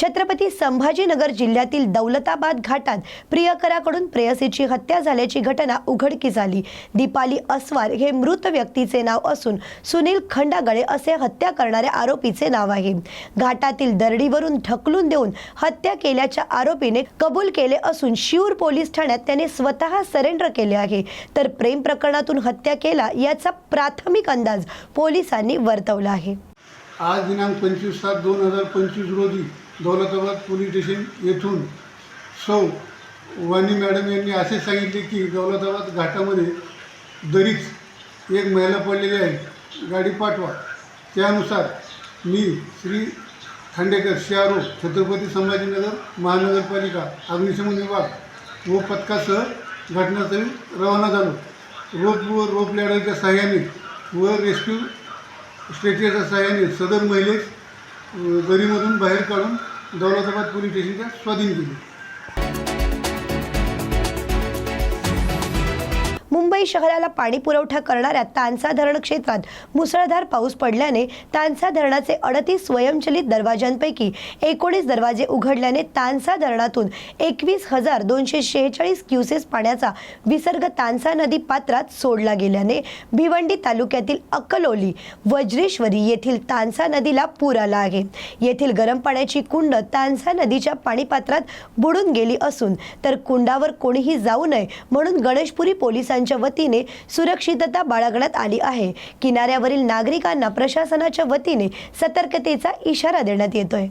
छत्रपती संभाजीनगर जिल्ह्यातील दौलताबाद घाटात प्रियकराकडून प्रेयसीची हत्या झाल्याची घटना उघडकीस आली. दीपाली अस्वार हे मृत व्यक्तीचे नाव असून सुनील खंडागळे असे हत्या करणाऱ्या आरोपीचे नाव आहे. घाटातील दरडीवरून ढकलून देऊन हत्या केल्याच्या आरोपीने कबूल केले असून शिऊर पोलीस ठाण्यात त्याने स्वतः सरेंडर केले आहे. तर प्रेम प्रकरणातून हत्या केला याचा प्राथमिक अंदाज पोलिसांनी वर्तवला आहे. आज दिनांक पंचवीस सात दोन हजार पंचवीस रोजी दौलताबाद पोलीस स्टेशन येथून सौ वाणी मॅडम यांनी असे सांगितले की दौलताबाद घाटामध्ये दरीच एक महिला पडलेली आहे. गाडी पाठवा. त्यानुसार मी श्री खांडेकर सीआरओ छत्रपती संभाजीनगर महानगरपालिका अग्निशमन विभाग व पथकासह घटनास्थळी रवाना झालो. रोप व रोप लॅडरच्या सहाय्याने व रेस्क्यू स्ट्रेचरच्या सहाय्याने सदर महिलेस दरीमधून बाहेर काढून दौलताबाद पोलीस स्टेशनच्या स्वाधीन केले मुंबई शहराला पाणी पुरवठा करणाऱ्या तानसा धरण क्षेत्रात मुसळधार पाऊस पडल्याने तानसा धरणाचे अडतीस स्वयंचलित दरवाजांपैकी एकोणीस दरवाजे उघडल्याने तानसा धरणातून एकवीस हजार दोनशे शेहेचाळीस क्युसेस पाण्याचा विसर्ग तानसा नदी पात्रात सोडला गेल्याने भिवंडी तालुक्यातील अक्कलोली वज्रेश्वरी येथील तानसा नदीला पूर आला आहे. येथील गरम पाण्याची कुंड तानसा नदीच्या पाणीपात्रात बुडून गेली असून तर कुंडावर कोणीही जाऊ नये म्हणून गणेशपुरी पोलिसांच्या वतीने सुरक्षितता बाळगण्यात आली आहे. किनाऱ्यावरील नागरिकांना प्रशासनाच्या वतीने सतर्कतेचा इशारा देण्यात येतोय.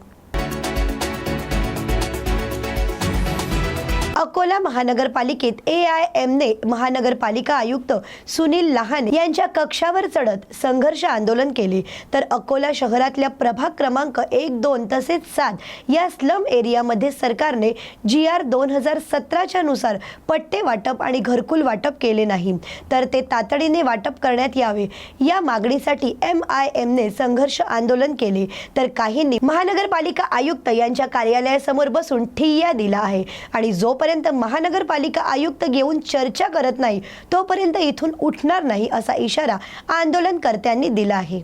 अकोला महानगरपालिकेत ए आय एमने महानगरपालिका आयुक्त सुनील लहान यांच्या कक्षावर चढत संघर्ष आंदोलन केले. तर अकोला शहरातल्या प्रभाग क्रमांक एक दोन तसेच सात या स्लम एरियामध्ये सरकारने जी आर दोन हजार सतराच्या नुसार पट्टे वाटप आणि घरकुल वाटप केले नाही. तर ते तातडीने वाटप करण्यात यावे. या मागणीसाठी एम आय एमने संघर्ष आंदोलन केले. तर काहींनी महानगरपालिका आयुक्त यांच्या कार्यालयासमोर बसून ठिय्या दिला आहे. आणि जोपर्यंत महानगरपालिका आयुक्त घेऊन चर्चा करत नाही, तोपर्यंत इथून उठणार नाही असा इशारा आंदोलनकर्त्यांनी दिला आहे.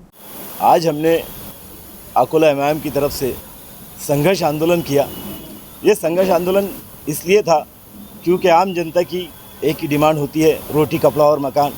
आज हमने अकोला एम की तरफ़ से संघर्ष आंदोलन किया। ये संघर्ष आंदोलन इसलिए था क्योंकि आम जनता की एक ही डिमांड होती है, रोटी, कपड़ा और मकान।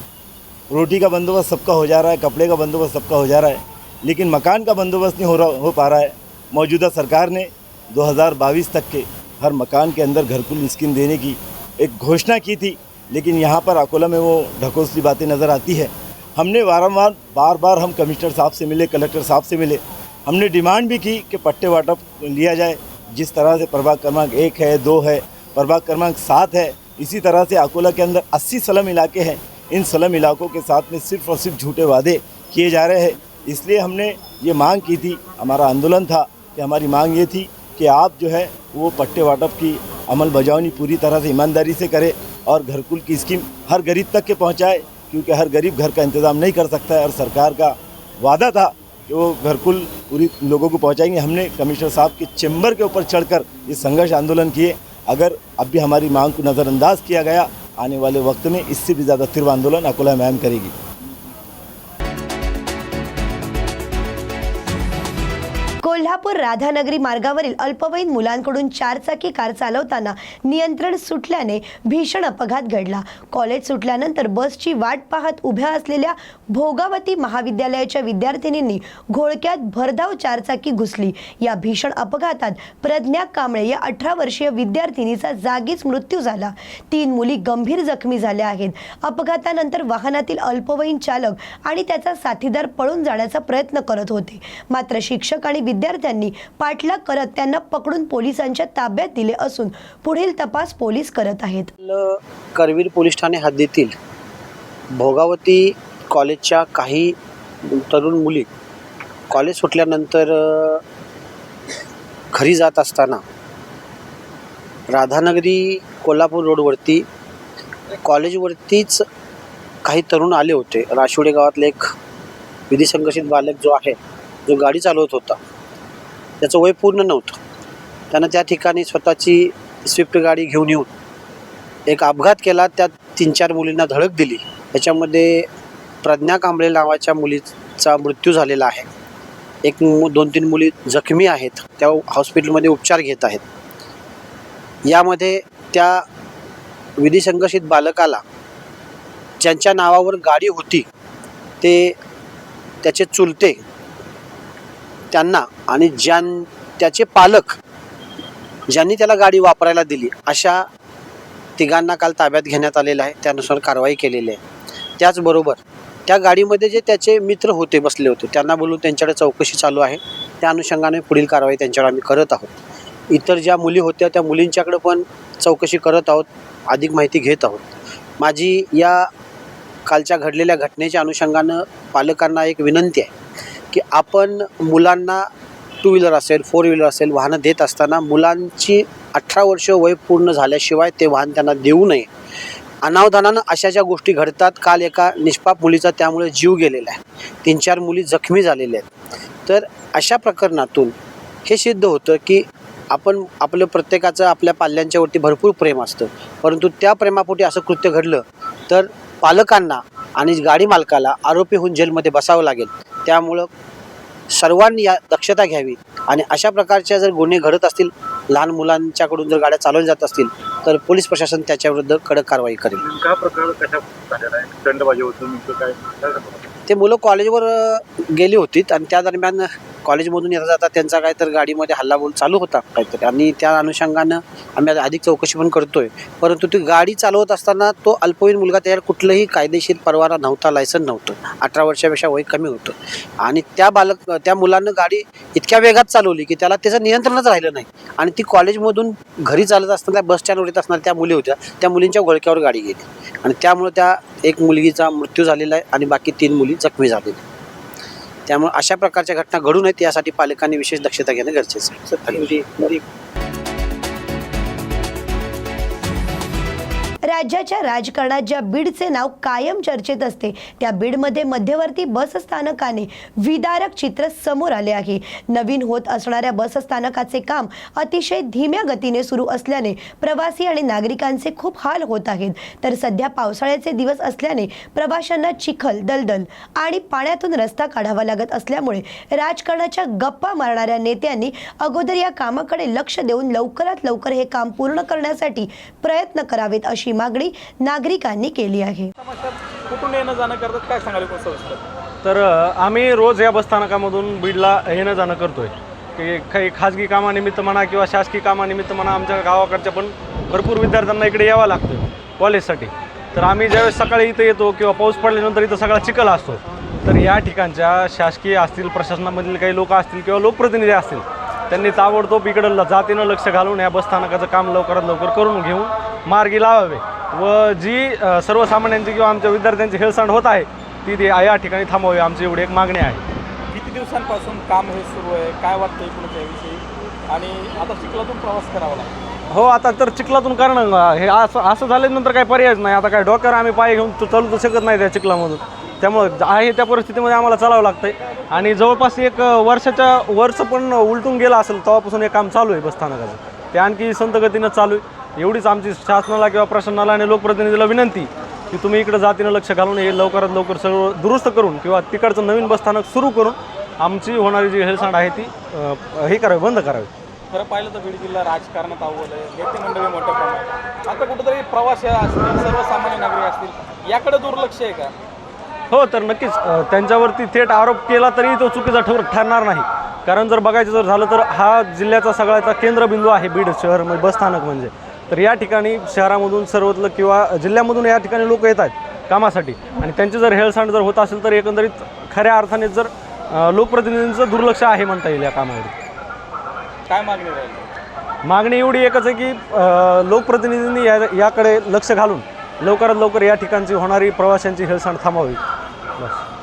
रोटी का बंदोबस्त सबका हो जा रहा है, कपड़े का बंदोबस्त सबका हो जा रहा है, लेकिन मकान का बंदोबस्त नहीं हो रहा, हो पा रहा है। मौजूदा सरकार ने 2022 तक के हर मकान के अंदर घरकुल स्कीम देने की एक घोषणा की थी, लेकिन यहाँ पर अकोला में वो ढकोसली बातें नज़र आती है। हमने वारंवार बार बार हम कमिश्नर साहब से मिले, कलेक्टर साहब से मिले। हमने डिमांड भी की कि पट्टे वाटप लिया जाए। जिस तरह से प्रभाग क्रमांक एक है, दो है, प्रभाग क्रमांक सात है, इसी तरह से अकोला के अंदर अस्सी सलम इलाके हैं। इन सलम इलाकों के साथ में सिर्फ़ और सिर्फ़ झूठे वादे किए जा रहे हैं। इसलिए हमने ये मांग की थी। हमारा आंदोलन था कि हमारी मांग ये थी कि आप जो है वो पट्टे वाटप की अमल बजावनी पूरी तरह से ईमानदारी से करें और घरकुल की स्कीम हर गरीब तक के पहुँचाए, क्योंकि हर गरीब घर का इंतज़ाम नहीं कर सकता है। और सरकार का वादा था कि वो घरकुल पूरी लोगों को पहुंचाएँगे। हमने कमिश्नर साहब के चैम्बर के ऊपर चढ़कर ये संघर्ष आंदोलन किए। अगर अब भी हमारी मांग को नज़रअंदाज किया गया, आने वाले वक्त में इससे भी ज़्यादा तीव्र आंदोलन अकोला मैम करेगी। कोल्हापूर राधानगरी मार्गावरील अल्पवयीन मुलांकडून चारचाकी कार चालवताना नियंत्रण सुटल्याने भीषण अपघात घडला. कॉलेज सुटल्यानंतर बसची वाट पाहत उभ्या असलेल्या भोगावती महाविद्यालयाच्या विद्यार्थिनींनी घोळक्यात भरधाव चारचाकी घुसली. या भीषण अपघातात प्रज्ञा कांबळे या अठरा वर्षीय विद्यार्थिनीचा जागीच मृत्यू झाला. तीन मुली गंभीर जखमी झाल्या आहेत. अपघातानंतर वाहनातील अल्पवयीन चालक आणि त्याचा साथीदार पळून जाण्याचा प्रयत्न करत होते. मात्र शिक्षक आणि विद्यार्थ्यांनी पाठलाग करत त्यांना पकडून पोलिसांच्या ताब्यात दिले असून पुढील तपास पोलीस करत आहेत. करवीर पोलीस ठाणे हद्दीतील भोगावती कॉलेजच्या काही तरुण मुली कॉलेज सुटल्यानंतर घरी जात असताना राधानगरी कोल्हापूर रोडवरती कॉलेजवरतीच काही तरुण आले होते. राशिवडे गावातले एक विधी संघर्षित बालक जो आहे जो गाडी चालवत होता. त्याचं वय पूर्ण नव्हतं. त्यानं त्या ठिकाणी स्वतःची स्विफ्ट गाडी घेऊन येऊन एक अपघात केला त्यात तीन चार मुलींना धडक दिली. त्याच्यामध्ये प्रज्ञा कांबळे नावाच्या मुलीचा मृत्यू झालेला आहे. एक दोन तीन मुली जखमी आहेत त्या हॉस्पिटलमध्ये उपचार घेत आहेत. यामध्ये त्या विधिसंघर्षित बालकाला ज्यांच्या नावावर गाडी होती ते त्याचे चुलते त्यांना आणि ज्यां त्याचे पालक ज्यांनी त्याला गाडी वापरायला दिली अशा तिघांना काल ताब्यात घेण्यात आलेलं आहे. त्यानुसार कारवाई केलेली आहे. त्याचबरोबर त्या गाडीमध्ये जे त्याचे मित्र होते बसले होते त्यांना बोलून त्यांच्याकडे चौकशी चालू आहे. त्या अनुषंगाने पुढील कारवाई त्यांच्यावर आम्ही करत आहोत. इतर ज्या मुली होत्या त्या मुलींच्याकडे पण चौकशी करत आहोत अधिक माहिती घेत आहोत. माझी या कालच्या घडलेल्या घटनेच्या अनुषंगानं पालकांना एक विनंती आहे की आपण मुलांना टू व्हीलर असेल फोर व्हीलर असेल वाहनं देत असताना मुलांची अठरा वर्ष वय पूर्ण झाल्याशिवाय ते वाहन त्यांना देऊ नये. अनावधानानं अशा ज्या गोष्टी घडतात काल एका निष्पाप मुलीचा त्यामुळे जीव गेलेला आहे. तीन चार मुली जखमी झालेल्या आहेत. तर अशा प्रकरणातून हे सिद्ध होतं की आपण आपलं प्रत्येकाचं आपल्या पाल्यांच्यावरती भरपूर प्रेम असतं. परंतु त्या प्रेमापोटी असं कृत्य घडलं तर पालकांना आणि गाडी मालकाला आरोपी होऊन जेलमध्ये बसावं लागेल. त्यामुळं सर्वांनी या दक्षता घ्यावी. आणि अशा प्रकारच्या जर गुन्हे घडत असतील लहान मुलांच्याकडून जर गाड्या चालवल्या जात असतील तर पोलीस प्रशासन त्याच्याविरुद्ध कडक कारवाई करेल. नेमका प्रकार कशा झालेला आहे? दंडबाजी होतो नेमकं काय? काय सांगू? ते मुलं कॉलेजवर गेली होती आणि त्या दरम्यान कॉलेजमधून येता जाता त्यांचा काय तर गाडीमध्ये हल्लाबोल चालू होता काहीतरी. आणि त्या अनुषंगानं आम्ही अधिक चौकशी पण करतोय. परंतु ती गाडी चालवत असताना तो अल्पवयीन मुलगा त्याच्यावर कुठलंही कायदेशीर परवाना नव्हता लायसन नव्हतं. अठरा वर्षापेक्षा वय कमी होतं. आणि त्या बालक त्या मुलानं गाडी इतक्या वेगात चालवली की त्याला त्याचं नियंत्रणच राहिलं नाही. आणि ती कॉलेजमधून घरी चालत असताना बस स्टँडवर येत असणाऱ्या त्या मुली होत्या. त्या मुलींच्या घोळक्यावर गाडी गेली. आणि त्यामुळे त्या एक मुलगीचा मृत्यू झालेला आहे आणि बाकी तीन मुली जखमी झालेल्या त्यामुळे अशा प्रकारच्या घटना घडू नयेत यासाठी पालकांनी विशेष दक्षता घेणं गरजेचं आहे. राज्याच्या राजकारणात ज्या बीडचे नाव कायम चर्चेत असते. त्या बीडमध्ये मध्यवर्ती बस स्थानकाने विदारक चित्र समोर आले आहे. नवीन होत असणाऱ्या बस स्थानकाचे काम अतिशय धीम्या गतीने सुरू असल्याने प्रवासी आणि नागरिकांचे खूप हाल होत आहेत. तर सध्या पावसाळ्याचे दिवस असल्याने प्रवाशांना चिखल दलदल आणि पाण्यातून रस्ता काढावा लागत असल्यामुळे राजकारणाच्या गप्पा मारणाऱ्या नेत्यांनी अगोदर या कामाकडे लक्ष देऊन लवकरात लवकर हे काम पूर्ण करण्यासाठी प्रयत्न करावेत अशी मागणी नागरिकांनी केली आहे. कुठून येणं जाणं करतात काय सांगाल तर आम्ही रोज या बसस्थानकामधून बीडला येणं जाणं करतोय. की काही खाजगी कामानिमित्त म्हणा किंवा शासकीय कामानिमित्त म्हणा आमच्या गावाकडच्या पण भरपूर विद्यार्थ्यांना इकडे यावं लागतं कॉलेजसाठी. तर आम्ही ज्यावेळेस सकाळी इथं येतो किंवा पाऊस पडल्यानंतर इथं सगळा चिखल असतो. तर या ठिकाणच्या शासकीय असतील प्रशासनामधील काही लोक असतील किंवा लोकप्रतिनिधी असतील त्यांनी ताबडतोब इकडं ल- जातीनं लक्ष घालून या बसस्थानकाचं काम लवकरात लवकर करून घेऊन मार्गी लावावे व जी सर्वसामान्यांची किंवा आमच्या विद्यार्थ्यांची हेळसांड होत आहे ती ती या ठिकाणी थांबवावी आमची एवढी एक मागणी आहे. किती दिवसांपासून काम हे सुरू आहे? काय वाटतं एकूण त्याविषयी आणि आता चिखलातून प्रवास करावा लागतो. हो आता तर चिखलातून कारण हे असं असं झाल्यानंतर काही पर्यायच नाही. आता काय डोक्यावर आम्ही पाय घेऊन तो चालू तर शकत नाही त्या चिखलामधून. त्यामुळं आहे त्या परिस्थितीमध्ये आम्हाला चालावं लागतंय. आणि जवळपास एक वर्षाच्या वर्ष पण उलटून गेलं असेल तेव्हापासून हे काम चालू आहे बसस्थानकाचं. ते आणखी संत गतीनं चालू आहे. एवढीच आमची शासनाला किंवा प्रशासनाला आणि लोकप्रतिनिधीला विनंती की तुम्ही इकडं जातीनं लक्ष घालून हे लवकरात लवकर सर्व दुरुस्त करून किंवा तिकडचं नवीन बसस्थानक सुरू करून आमची होणारी जी हेळसांड आहे ती हे करावी बंद करावी. खरं पाहिलं तर बीड जिल्हा राजकारणात अव्वल आहे. नेते मंडळी मोठ्या प्रमाणात. आता कुठेतरी प्रवासी असतील सर्वसामान्य नागरिक असतील याकडे दुर्लक्ष आहे का? हो तर नक्कीच त्यांच्यावरती थेट आरोप केला तरी तो चुकीचा ठर ठरणार नाही. कारण जर बघायचं जर झालं तर हा जिल्ह्याचा सगळ्याचा केंद्रबिंदू आहे बीड शहर म्हणजे बसस्थानक म्हणजे. तर या ठिकाणी शहरामधून सर्वत्र किंवा जिल्ह्यामधून या ठिकाणी लोक येत आहेत कामासाठी. आणि त्यांची जर हेळसांड जर होत असेल तर एकंदरीत खऱ्या अर्थाने जर लोकप्रतिनिधींचं दुर्लक्ष आहे म्हणता येईल या कामावर. काय मागणी राहील? मागणी एवढी एकच आहे की लोकप्रतिनिधींनी या याकडे लक्ष घालून लवकरात लवकर या ठिकाणची होणारी प्रवाशांची हेळसांड थांबावी. बस.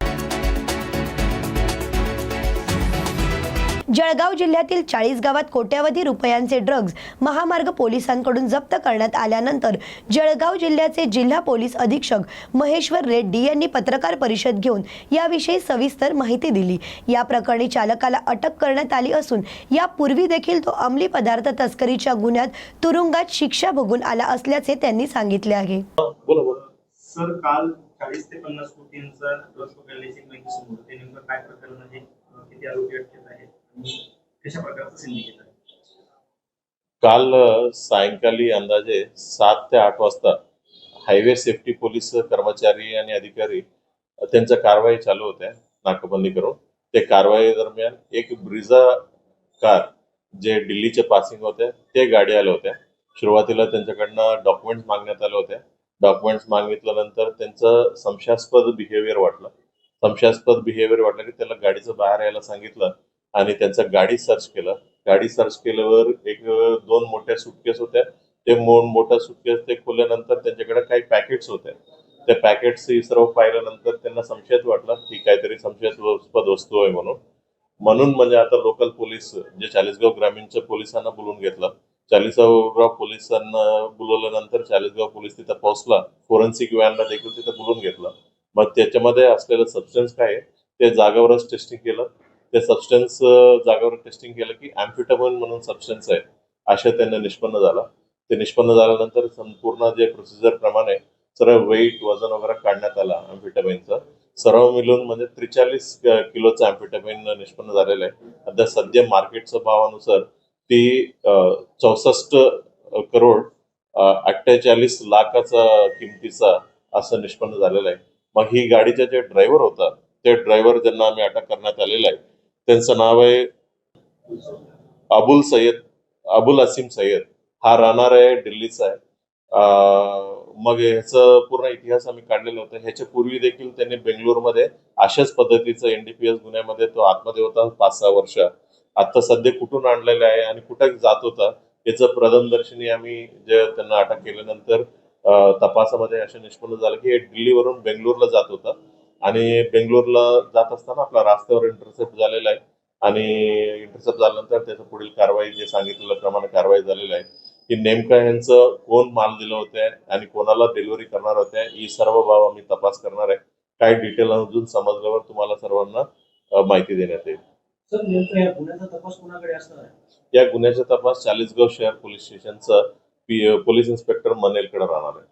जळगाव जिल्ह्यातील चाळीस गावात कोट्यावधी रुपयांचे ड्रग्ज महामार्ग पोलिसांकडून जप्त करण्यात आल्यानंतर जळगाव जिल्ह्याचे जिल्हा पोलीस अधीक्षक महेश्वर रेड्डी यांनी पत्रकार परिषद घेऊन याविषयी सविस्तर माहिती दिली. या प्रकरणी चालकाला अटक करण्यात आली असून यापूर्वी देखील तो अंमली पदार्थ तस्करीच्या गुन्ह्यात तुरुंगात शिक्षा भोगून आला असल्याचे त्यांनी सांगितले आहे. सर काल चाळीस ते पन्नास कोटींचा ड्रग्ज पकडल्याची माहिती समोर होती नेमकं काय प्रकरण आहे? किती आरोपी अटकेत आहेत? कशा प्रकारचं सिंडिकेट आहे काल सायंकाळी अंदाजे सात ते आठ वाजता हायवे सेफ्टी पोलीस कर्मचारी आणि अधिकारी त्यांच्या कारवाई चालू होत्या नाकाबंदी करून. ते कारवाई दरम्यान एक ब्रिझा कार जे दिल्लीचे पासिंग होते ते गाडी आल्या होत्या. सुरुवातीला त्यांच्याकडनं डॉक्युमेंट्स मागण्यात आल्या होत्या. डॉक्युमेंट्स मागितल्यानंतर त्यांचं संशयास्पद बिहेवियर वाटलं. संशयास्पद बिहेवियर वाटलं की त्याला गाडीचं बाहेर यायला सांगितलं. आणि त्यांचं गाडी सर्च केलं. गाडी सर्च केल्यावर एक दोन मोठ्या सुटकेस होत्या. ते मोठा सुटकेस ते खोलल्यानंतर त्यांच्याकडे काही पॅकेट्स होत्या. त्या पॅकेट्स सर्व पाहिल्यानंतर त्यांना संशयात वाटला की काहीतरी संशयास्पद वस्तू आहे म्हणून. म्हणून म्हणजे आता लोकल पोलीस जे चाळीसगाव ग्रामीणच्या पोलिसांना बोलून घेतलं चाळीसगाव पोलिसांना बोलवल्यानंतर चाळीसगाव पोलीस तिथं पोहोचला. फोरेन्सिक व्हॅनला देखील तिथं बोलून घेतलं. मग त्याच्यामध्ये असलेलं सबस्टन्स काय आहे ते जागेवरच टेस्टिंग केलं. ते सबस्टन्स जागेवर टेस्टिंग केलं की अँफिटामिन म्हणून सबस्टन्स आहे. असं त्यांना निष्पन्न झालं. ते निष्पन्न झाल्यानंतर संपूर्ण जे प्रोसिजर प्रमाणे सर्व वेट वजन वगैरे काढण्यात आला अँफिटामिनचं सर्व मिळून म्हणजे त्रेचाळीस किलोचं अँफिटामिन निष्पन्न झालेलं आहे. आता सध्या मार्केटच्या भावानुसार ती चौसष्ट करोड अठ्ठेचाळीस लाखाचा किमतीचा असं निष्पन्न झालेलं आहे. मग ही गाडीचा जे ड्रायव्हर होता ते ड्रायव्हर ज्यांना आम्ही अटक करण्यात आलेला आहे त्यांचं नाव आहे अबुल सय्यद अबुल असीम सय्यद. हा राहणार आहे दिल्लीचा आहे. मग ह्याचं पूर्ण इतिहास आम्ही काढलेला होता. ह्याच्या पूर्वी देखील त्यांनी बेंगलोरमध्ये अशाच पद्धतीचं एनडीपीएस गुन्ह्यामध्ये तो आतमध्ये होता पाच सहा वर्ष आता सध्या कुठून आणलेला आहे आणि कुठं जात होता याचं प्रथमदर्शनी आम्ही जे त्यांना अटक केल्यानंतर तपासामध्ये असे निष्पन्न झालं की हे दिल्लीवरून बेंगलोरला जात होता. आणि बेंगलोरला जात असताना आपला रस्त्यावर इंटरसेप्ट झालेला आहे. आणि इंटरसेप्ट झाल्यानंतर त्याचं पुढील कारवाई जे सांगितलेल्याप्रमाणे कारवाई झालेली आहे. की नेमकं यांचं कोण माल दिलं होते आणि कोणाला डिलिव्हरी करणार होत्या ही सर्व बाब आम्ही तपास करणार आहे. काही डिटेल अजून समजल्यावर तुम्हाला सर्वांना माहिती देण्यात येईल. या गुन्ह्याचा तपास कोणाकडे असणार आहे? या गुन्ह्याचा तपास चाळीसगाव शहर पोलीस स्टेशनचा पोलीस इन्स्पेक्टर मनेलकडे राहणार आहे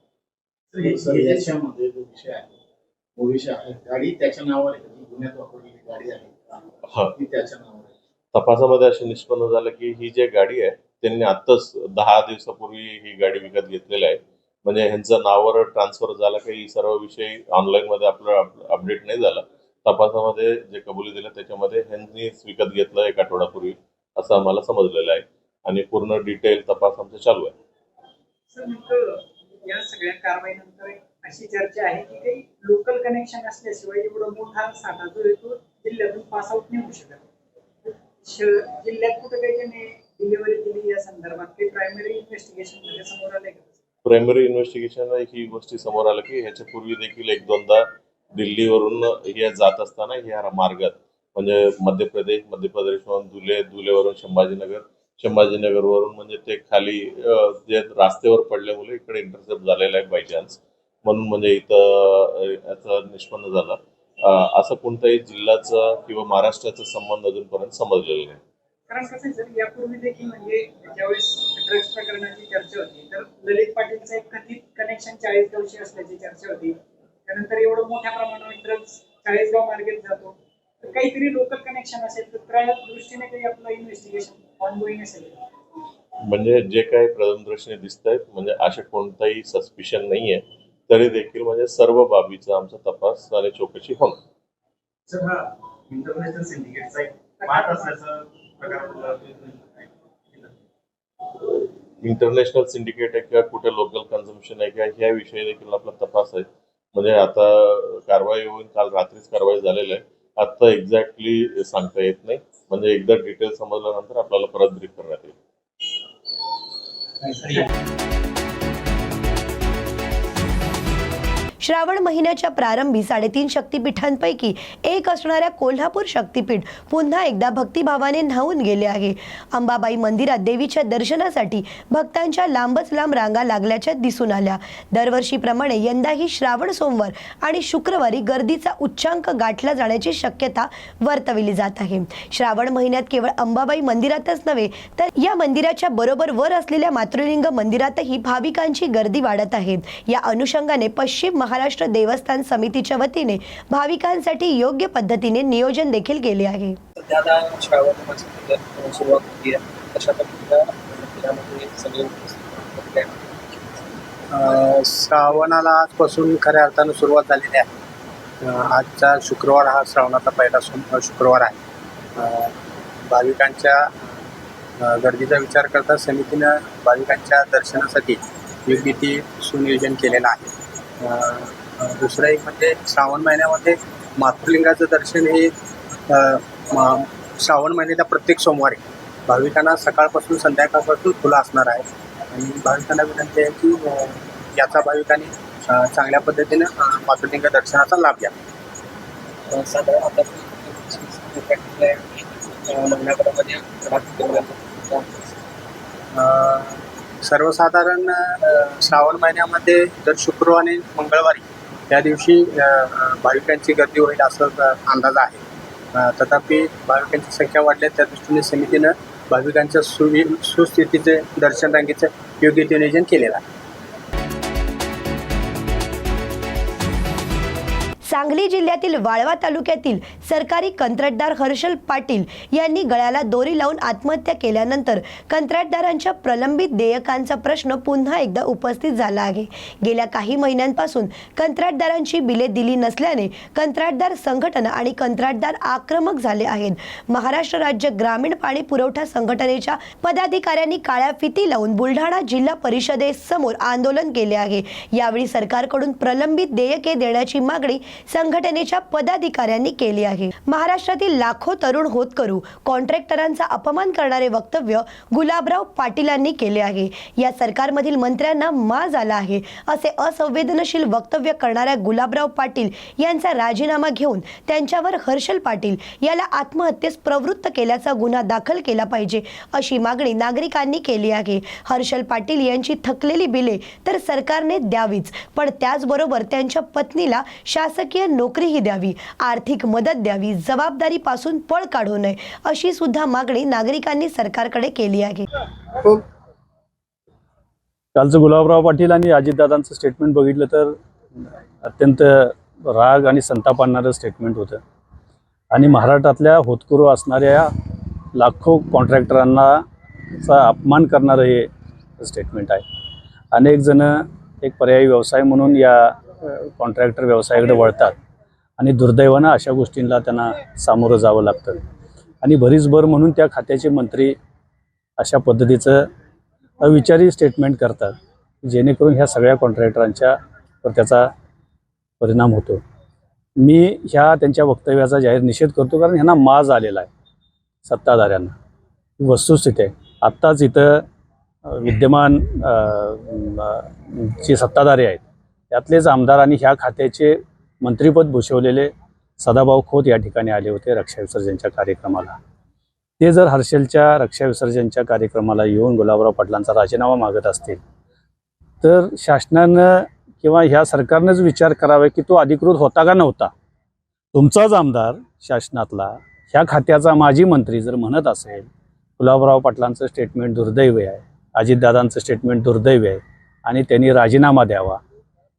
गाडी त्याच्या नावावर आहे. जी गुन्ह्यात वापरलेली गाडी आहे. हा. ती त्याच्या नावावर आहे. तपासामध्ये असे निष्पन्न झालं की ही जी गाडी आहे त्यांनी आत्ताच दहा दिवसापूर्वी ही गाडी विकत घेतलेली आहे. म्हणजे ह्यांचं नावावर ट्रान्सफर झालं की ही सर्व विषय ऑनलाईन मध्ये आपलं अपडेट नाही झाला. तपासामध्ये जे कबुली दिलं त्याच्यामध्ये ह्यांनीच विकत घेतलं एक आठवड्यापूर्वी असं आम्हाला समजलेलं आहे. आणि पूर्ण डिटेल तपास आमचा चालू आहे. या सगळ्या कारवाईनंतर अशी चर्चा आहे की काही लोकल कनेक्शन असल्याशिवाय एवढा मोठा साठा जो आहे तो जिल्ह्यातून पास आउट नाही होऊ शकत. जिल्ह्यात कुठं काही त्याने डिलिव्हरी दिली या संदर्भात काही प्रायमरी इन्व्हेस्टिगेशन समोर आलंय का? प्रायमरी इन्व्हेस्टिगेशन ही गोष्टी समोर आलं की ह्याच्या पूर्वी देखील एक दोनदा दिल्लीवरून हे जात असताना ह्या मार्गात म्हणजे मध्य प्रदेश मध्य प्रदेशवरून धुले धुलेवरून संभाजीनगर संभाजीनगरवरून म्हणजे ते खाली जे रस्त्यावर पडल्यामुळे इकडे इंटरसेप्ट झालेला आहे बाय चान्स म्हणून म्हणजे इथं याचं निष्पन्न झालं. असं कोणताही जिल्ह्याचा किंवा महाराष्ट्राचा संबंध अजूनपर्यंत समजलेला नाही. कारण कसं सर यापूर्वी देखील म्हणजे ज्यावेळेस ड्रग्ज प्रकरणाची चर्चा होती तर ललित पाटीलचं एक कथित कनेक्शन चाळीसगावशी असल्याची चर्चा होती. त्यानंतर एवढं मोठ्या प्रमाणावर ड्रग्ज चाळीसगाव मार्गेत जातो. तर काहीतरी लोकल कनेक्शन असेल तर त्या दृष्टीने काही आपलं इन्व्हेस्टिगेशन ऑनगोईंग असेल. म्हणजे जे काही प्रथमदर्शनी दिसत आहेत म्हणजे असे कोणताही सस्पिशन नाहीये. तरी देखील म्हणजे सर्व बाबीचा आमचा तपास आणि चौकशी होणार. सर हा इंटरनॅशनल सिंडिकेट आहे? किंवा कुठे लोकल कन्झम्पशन आहे किंवा ह्या विषयी देखील आपला तपास आहे. म्हणजे आता कारवाई होऊन काल रात्रीच कारवाई झालेली आहे. आता एक्झॅक्टली सांगता येत नाही. म्हणजे एकदा डिटेल समजल्यानंतर आपल्याला परत ब्रीफ करण्यात येईल. श्रावण महिन्याच्या प्रारंभी साडेतीन शक्तिपीठांपैकी एक असणाऱ्या कोल्हापूर शक्तिपीठ पुन्हा एकदा भक्तिभावाने न्हावून गेले आहे. अंबाबाई मंदिरात देवीच्या दर्शनासाठी भक्तांच्या लांबच लांब रांगा लागल्याच्या दिसून आल्या. दरवर्षीप्रमाणे यंदाही श्रावण सोमवार आणि शुक्रवारी गर्दीचा उच्चांक गाठला जाण्याची शक्यता वर्तविली जात आहे. श्रावण महिन्यात केवळ अंबाबाई मंदिरातच नव्हे तर या मंदिराच्या बरोबर वर असलेल्या मातृलिंग मंदिरातही भाविकांची गर्दी वाढत आहे. या अनुषंगाने पश्चिम महाराष्ट्र देवस्थान समितीच्या वतीने भाविकांसाठी योग्य पद्धतीने नियोजन देखील केले आहे. श्रावणाला आजपासून खऱ्या अर्थानं सुरुवात झालेली आहे. आजचा शुक्रवार हा श्रावणाचा पहिला सोम शुक्रवार आहे. भाविकांच्या गर्दीचा विचार करता समितीनं भाविकांच्या दर्शनासाठी योग्य ती सुनियोजन केलेलं आहे. दुसरं एक म्हणजे श्रावण महिन्यामध्ये मातृलिंगाचं दर्शन हे श्रावण महिन्याच्या प्रत्येक सोमवारी. भाविकांना सकाळपासून संध्याकाळपासून खुलं असणार आहे. आणि भाविकांना विनंती आहे की याचा भाविकांनी चांगल्या पद्धतीनं मातृलिंग दर्शनाचा लाभ घ्या. साधारण आता सर्वसाधारण श्रावण महिन्यामध्ये दर शुक्रवार आणि मंगळवारी त्या दिवशी भाविकांची गर्दी होईल असं अंदाज आहे. तथापि भाविकांची संख्या वाढली त्या दृष्टीने समितीनं भाविकांच्या सुवि सुस्थितीचे दर्शन रांगेचं योग्य ते नियोजन केलेलं आहे. सांगली जिल्ह्यातील वाळवा तालुक्यातील सरकारी कंत्राटदार हर्षल पाटील यांनी गळ्याला दोरी लावून आत्महत्या केल्यानंतर कंत्राटदारांच्या प्रलंबित देयकांचा प्रश्न पुन्हा एकदा उपस्थित झाला आहे. गेल्या काही महिन्यांपासून कंत्राटदारांची बिले दिली नसल्याने कंत्राटदार संघटना आणि कंत्राटदार आक्रमक झाले आहेत. महाराष्ट्र राज्य ग्रामीण पाणी पुरवठा संघटनेच्या पदाधिकाऱ्यांनी काळ्या फिती लावून बुलढाणा जिल्हा परिषदेसमोर आंदोलन केले आहे. यावेळी सरकारकडून प्रलंबित देयके देण्याची मागणी संघटनेच्या पदाधिकाऱ्यांनी केली आहे. महाराष्ट्रातील लाखो तरुण होतकरू कॉन्ट्रॅक्टरांचा अपमान करणारे वक्तव्य गुलाबराव पाटीलांनी केले आहे. या सरकारमधील मंत्र्यांना माज आला आहे. असे असंवेदनशील वक्तव्य करणाऱ्या गुलाबराव पाटील यांचा राजीनामा घेऊन त्यांच्यावर हर्षल पाटील याला आत्महत्येस प्रवृत्त केल्याचा गुन्हा दाखल केला पाहिजे अशी मागणी नागरिकांनी केली आहे. हर्षल पाटील यांची थकलेली बिले तर सरकारने द्यावीच पण त्याचबरोबर त्यांच्या पत्नीला शासकीय नोकरीही द्यावी आर्थिक मदत द्यावी जबाबदारीपासून पळ काढू नये अशी सुद्धा मागणी नागरिकांनी सरकारकडे केली आहे. कालचं गुलाबराव पाटील आणि अजितदादांचं स्टेटमेंट बघितलं तर अत्यंत राग आणि संताप आणणारं स्टेटमेंट होतं. आणि महाराष्ट्रातल्या होतकुरू असणाऱ्या लाखो कॉन्ट्रॅक्टरांना चा अपमान करणारं हे स्टेटमेंट आहे. अनेक जण एक पर्यायी व्यवसाय म्हणून या कॉन्ट्रॅक्टर व्यवसायाकडे वळतात आणि दुर्दैवानं अशा गोष्टींना त्यांना सामोरं जावं लागतं. आणि भरीसभर म्हणून त्या खात्याचे मंत्री अशा पद्धतीचं अविचारी स्टेटमेंट करतात जेणेकरून ह्या सगळ्या कॉन्ट्रॅक्टरांच्या वर त्याचा परिणाम होतो. मी ह्या त्यांच्या वक्तव्याचा जाहीर निषेध करतो कारण ह्यांना माज आलेला आहे सत्ताधाऱ्यांना. वस्तुस्थिती आहे. आत्ताच इथं विद्यमान जी जे सत्ताधारी आहेत त्यातलेच आमदार आणि ह्या खात्याचे मंत्रीपद भूषवलेले सदाभाऊ खोत या ठिकाणी आले होते रक्षा विसर्जनच्या कार्यक्रमाला. ते जर हर्षलच्या रक्षा विसर्जनच्या कार्यक्रमाला येऊन गुलाबराव पाटलांचा राजीनामा मागत असतील तर शासनानं किंवा ह्या सरकारनंच विचार करावा की तो अधिकृत होता का नव्हता? तुमचाच आमदार शासनातला ह्या खात्याचा माजी मंत्री जर म्हणत असेल गुलाबराव पाटलांचं स्टेटमेंट दुर्दैवी आहे अजितदादांचं स्टेटमेंट दुर्दैव आहे आणि त्यांनी राजीनामा द्यावा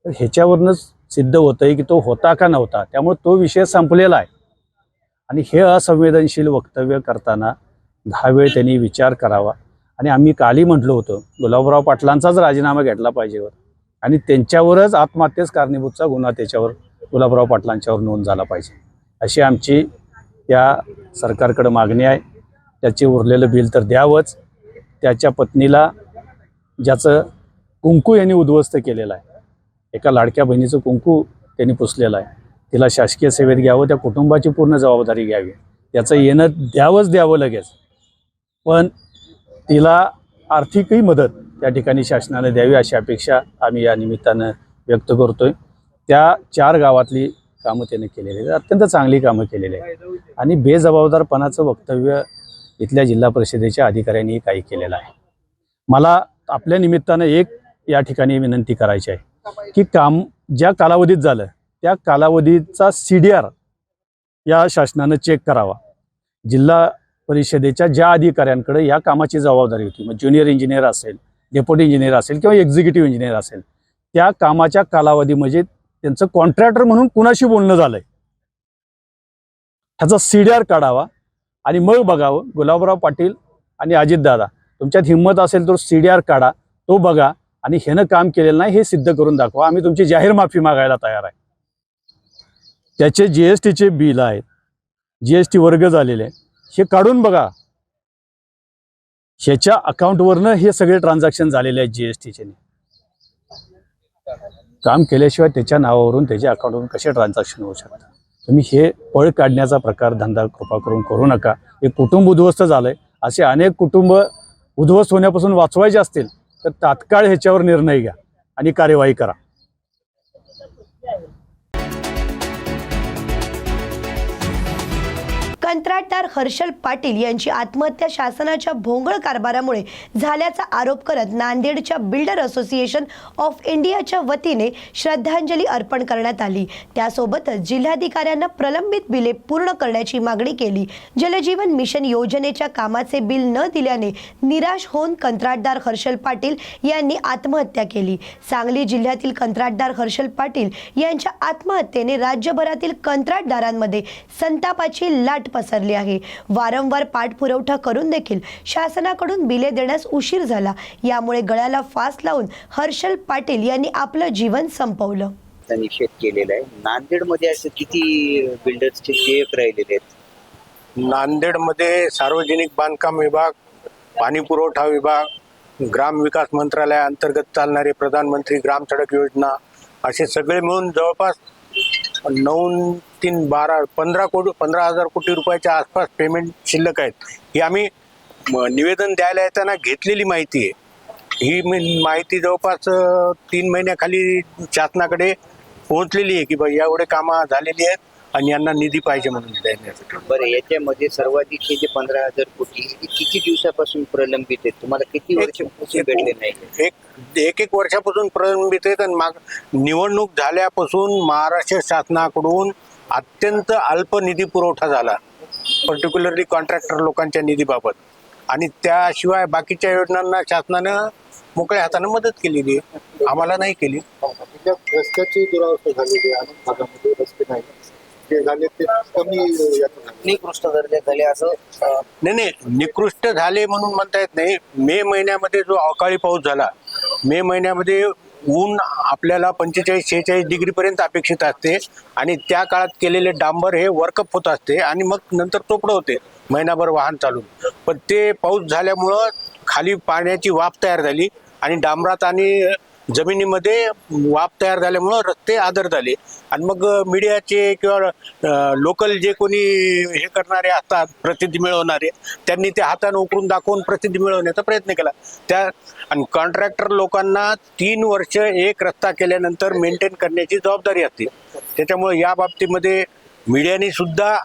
तर ह्याच्यावरूनच सिद्ध होतं आहे की तो होता का नव्हता. त्यामुळे तो विषय संपलेला आहे. आणि हे असंवेदनशील वक्तव्य करताना दहा वेळ त्यांनी विचार करावा. आणि आम्ही काली म्हटलं होतं गुलाबराव पाटलांचाच राजीनामा घेतला पाहिजे वर आणि त्यांच्यावरच आत्महत्येस कारणीभूतचा गुन्हा त्याच्यावर गुलाबराव पाटलांच्यावर नोंद झाला पाहिजे. अशी आमची या सरकारकडं मागणी आहे. त्याचे उरलेलं बिल तर द्यावंच. त्याच्या पत्नीला ज्याचं कुंकू यांनी उद्ध्वस्त केलेलं आहे. एका लाडक्या बहिणीचं कुंकू त्यांनी पुसलेलं आहे. तिला शासकीय सेवेत घ्यावं त्या कुटुंबाची पूर्ण जबाबदारी घ्यावी. त्याचं येणं द्यावंच द्यावं लगेच. पण तिला आर्थिकही मदत त्या ठिकाणी शासनाने द्यावी अशी अपेक्षा आम्ही या निमित्तानं व्यक्त करतोय. त्या चार गावातली कामं त्याने केलेली आहेत. अत्यंत चांगली कामं केलेली आहेत. आणि बेजबाबदारपणाचं वक्तव्य इथल्या जिल्हा परिषदेच्या अधिकाऱ्यांनी काही केलेलं आहे. मला आपल्या निमित्तानं एक या ठिकाणी विनंती करायची आहे. की काम ज्या कालावधीत झालं त्या कालावधीचा सी डी आर या शासनानं चेक करावा. जिल्हा परिषदेच्या ज्या अधिकाऱ्यांकडे या कामाची जबाबदारी होती मग ज्युनियर इंजिनियर असेल डेप्युटी इंजिनियर असेल किंवा एक्झिक्युटिव्ह इंजिनियर असेल त्या कामाच्या कालावधी म्हणजे त्यांचं कॉन्ट्रॅक्टर म्हणून कुणाशी बोलणं झालंय? ह्याचा सीडीआर काढावा आणि मग बघावं. गुलाबराव पाटील आणि अजितदादा तुमच्यात हिंमत असेल तर सीडीआर काढा तो बघा. आणि ह्यानं काम केलेलं नाही हे सिद्ध करून दाखवा. आम्ही तुमची जाहीर माफी मागायला तयार आहे. त्याचे जी एस टीचे बिल आहेत. जी एस टी वर्ग झालेले हे काढून बघा. ह्याच्या अकाउंटवरनं हे सगळे ट्रान्झॅक्शन झालेले आहेत जी एस टीचे काम केल्याशिवाय त्याच्या नावावरून त्याच्या अकाउंटवरून कसे ट्रान्झॅक्शन होऊ शकतात? तुम्ही हे पळ काढण्याचा प्रकार धंदा कृपा करून करू नका. हे कुटुंब उद्ध्वस्त झालंय. असे अनेक कुटुंब उद्ध्वस्त होण्यापासून वाचवायचे असतील तर तात्काळ ह्याच्यावर निर्णय घ्या आणि कार्यवाही करा. कंत्राटदार हर्षल पाटील यांची आत्महत्या शासनाच्या भोंगळ कारभारामुळे झाल्याचा आरोप करत नांदेडच्या बिल्डर असोसिएशन ऑफ इंडियाच्या वतीने श्रद्धांजली अर्पण करण्यात आली. त्यासोबतच जिल्हाधिकाऱ्यांना प्रलंबित बिले पूर्ण करण्याची मागणी केली. जलजीवन मिशन योजनेच्या कामाचे बिल न दिल्याने निराश होऊन कंत्राटदार हर्षल पाटील यांनी आत्महत्या केली. सांगली जिल्ह्यातील कंत्राटदार हर्षल पाटील यांच्या आत्महत्येने राज्यभरातील कंत्राटदारांमध्ये संतापाची लाट पसरली आहे. वारंवार पाठपुरवठा करून देखील शासनाकडून बिले देण्यास उशीर झाला. यामुळे गळ्याला फास लावून हर्षल पाटील यांनी आपलं जीवन संपवलं. निषेध केलेला आहे. नांदेडमध्ये असे किती बिल्डर्सचे देयक राहिलेले आहेत? नांदेडमध्ये सार्वजनिक बांधकाम विभाग पाणी पुरवठा विभाग ग्राम विकास मंत्रालयाअंतर्गत चालणारे प्रधानमंत्री ग्राम सडक योजना असे सगळे मिळून जवळपास नऊ तीन बारा पंधरा कोटी पंधरा हजार कोटी रुपयाच्या आसपास पेमेंट शिल्लक आहेत. ही आम्ही निवेदन द्यायला येताना घेतलेली माहिती आहे. ही मी- माहिती जवळपास तीन महिन्याखाली शासनाकडे पोहोचलेली आहे की बा एवढे कामं झालेली आहेत आणि यांना निधी पाहिजे म्हणून देण्यासाठी बरं याच्यामध्ये सर्वाधिक हे जे पंधरा हजार कोटी हे किती दिवसापासून प्रलंबित आहेत? तुम्हाला किती वर्ष भेटले नाही? एक एक एक वर्षापासून प्रलंबित आहेत आणि माग निवडणूक झाल्यापासून महाराष्ट्र शासनाकडून अत्यंत अल्प निधी पुरवठा झाला पर्टिक्युलरली कॉन्ट्रॅक्टर लोकांच्या निधीबाबत. आणि त्याशिवाय बाकीच्या योजनांना शासनानं मोकळ्या हातानं मदत केलेली आहे. आम्हाला नाही केली. रस्त्याची दुरावस्था झालेली आहे. अनेक भागामध्ये रस्ते नाही. ते झाले ते कमी. निकृष्ट दर्जा झाले असं नाही नाही निकृष्ट झाले म्हणून म्हणता येत नाही. मे महिन्यामध्ये जो अवकाळी पाऊस झाला मे महिन्यामध्ये ऊन आपल्याला पंचेचाळीस शेहेचाळीस डिग्रीपर्यंत अपेक्षित असते. आणि त्या काळात केलेले डांबर हे वर्कअप होत असते. आणि मग नंतर तोपडं होते. महिनाभर वाहन चालून. पण ते पाऊस झाल्यामुळं खाली पाण्याची वाफ तयार झाली. आणि डांबरात आणि जमिनीमध्ये वाफ तयार झाल्यामुळं रस्ते आदर झाले. आणि मग मीडियाचे किंवा लोकल जे कोणी हे करणारे असतात प्रसिद्धी मिळवणारे त्यांनी ते हातानं उकरून दाखवून प्रसिद्धी मिळवण्याचा प्रयत्न केला. त्या आणि कॉन्ट्रॅक्टर लोकांना तीन वर्ष एक रस्ता केल्यानंतर मेंटेन करण्याची जबाबदारी असते. त्याच्यामुळे या बाबतीमध्ये मीडियाने सुद्धा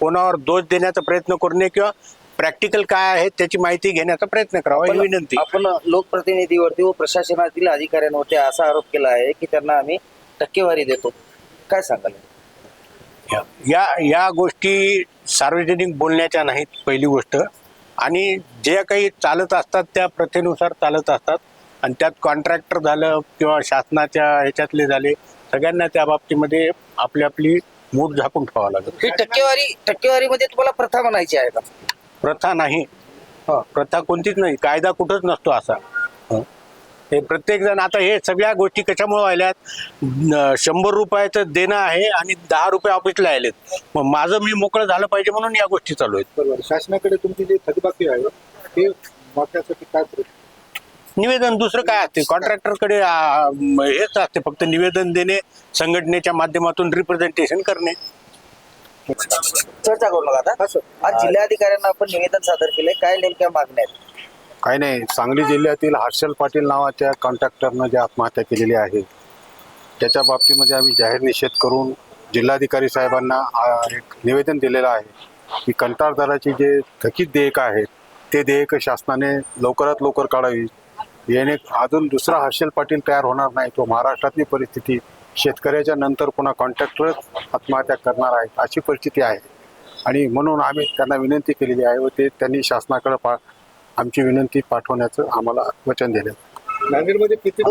कोणावर दोष देण्याचा प्रयत्न करू नये किंवा प्रॅक्टिकल काय आहे त्याची माहिती घेण्याचा प्रयत्न करावा ही विनंती. आपण लोकप्रतिनिधीवरती व प्रशासनातील अधिकाऱ्यांवरती असा आरोप केला आहे की त्यांना आम्ही टक्केवारी देतो. काय सांगाल? या या गोष्टी सार्वजनिक बोलण्याच्या नाहीत पहिली गोष्ट. आणि जे काही चालत असतात त्या प्रथेनुसार चालत असतात. आणि त्यात कॉन्ट्रॅक्टर झालं किंवा शासनाच्या ह्याच्यातले झाले सगळ्यांना त्या बाबतीमध्ये आपली आपली मूठ झाकून ठेवावं लागेल ही टक्केवारी टक्केवारीमध्ये तुम्हाला प्रथा म्हणायची आहे का? प्रथा नाही. हं, प्रथा कोणतीच नाही. कायदा कुठंच नसतो असा. हं. हे प्रत्येक जण आता हे सगळ्या गोष्टी कशामुळे व्हायल्यात? शंभर रुपयाचं देणं आहे आणि दहा रुपये ऑफिसला आलेत. मग माझं मी मोकळं झालं पाहिजे म्हणून या गोष्टी चालू आहेत. बरोबर. शासनाकडे तुमची जी थकबाकी आहे ते मागण्यासाठी काय निवेदन दुसरं काय असते? कॉन्ट्रॅक्टरकडे हेच असते फक्त निवेदन देणे संघटनेच्या माध्यमातून रिप्रेझेंटेशन करणे. चर्चा करू नका आता. आज जिल्हाधिकाऱ्यांना आपण निवेदन सादर केलंय. काय नेमक्या मागण्या आहेत? काही नाही. सांगली जिल्ह्यातील हर्षल पाटील नावाच्या कॉन्ट्रॅक्टरनं जी आत्महत्या केलेली आहे त्याच्या बाबतीमध्ये आम्ही जाहीर निषेध करून जिल्हाधिकारी साहेबांना एक निवेदन दिलेलं आहे की कंत्राटदाराची जे थकीत देयक आहेत ते देयक शासनाने लवकरात लवकर काढावी. याने अजून दुसरा हर्षल पाटील तयार होणार नाही. तो महाराष्ट्रातली परिस्थिती शेतकऱ्याच्या नंतर पुन्हा कॉन्ट्रॅक्टरच आत्महत्या करणार आहेत अशी परिस्थिती आहे आणि म्हणून आम्ही त्यांना विनंती केलेली आहे व ते त्यांनी शासनाकडे पा आमची विनंती पाठवण्याचं आम्हाला वचन दिलं नांदेडमध्ये किती